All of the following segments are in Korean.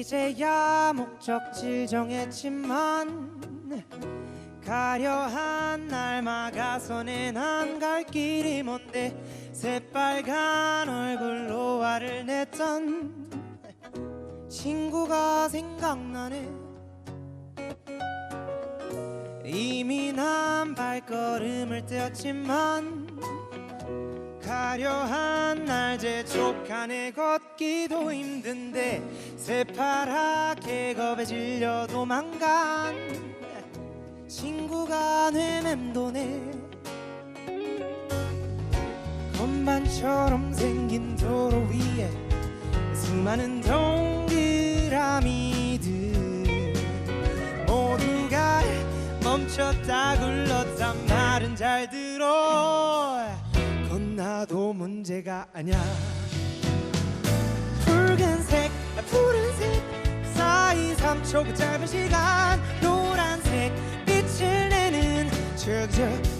이제야 목적지 정했지만 가려한 날 막아서는 안 갈 길이 뭔데 새빨간 얼굴로 화를 냈던 친구가 생각나네. 이미 난 발걸음을 떼었지만 가려한 날 재촉하네 걷기도 힘든데 새파랗게 겁에 질려 도망간. 친구가 내 맴도네 건반처럼 생긴 도로 위에 수많은 동그라미들. 모두가 멈췄다 굴렀단 말은 잘 들어 나도 문제가 아냐 붉은색 푸른색 사이 3초 그 짧은 시간 노란색 빛을 내는 저저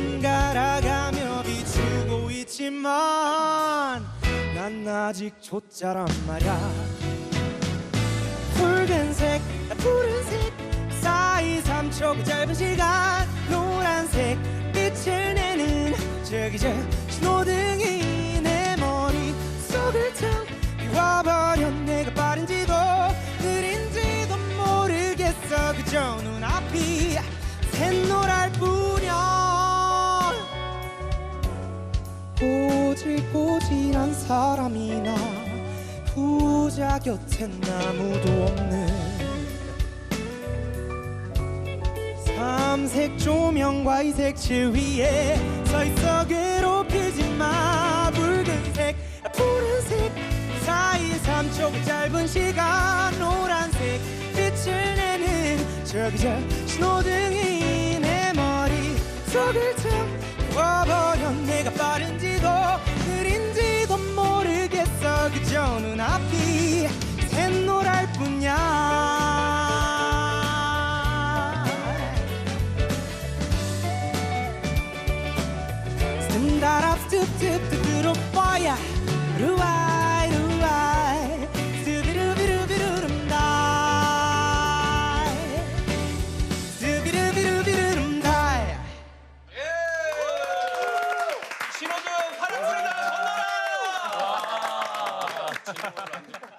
번갈아가며 비추고 있지만 난 아직 초짜란 말야. 붉은색 푸른색 사이 3초 그 짧은 시간 노란색 빛을 내는 저기 저 신호등 꼬질꼬질한 사람이나 부자 곁엔 아무도 없는 삼색 조명과 이 색칠 위에 서 있어 괴롭히지 마. 붉은색 푸른색 사이 3초 그 짧은 시간 노란색 빛을 내는 저기 저 신호등이 내 머리 속을 텅 미워버려. 내가 빠른지도 느린지도 모르겠어. 그저 눈앞이 샛노랄 뿐이야. 쓴다랍 습습 들어봐야 루아. 哈 哈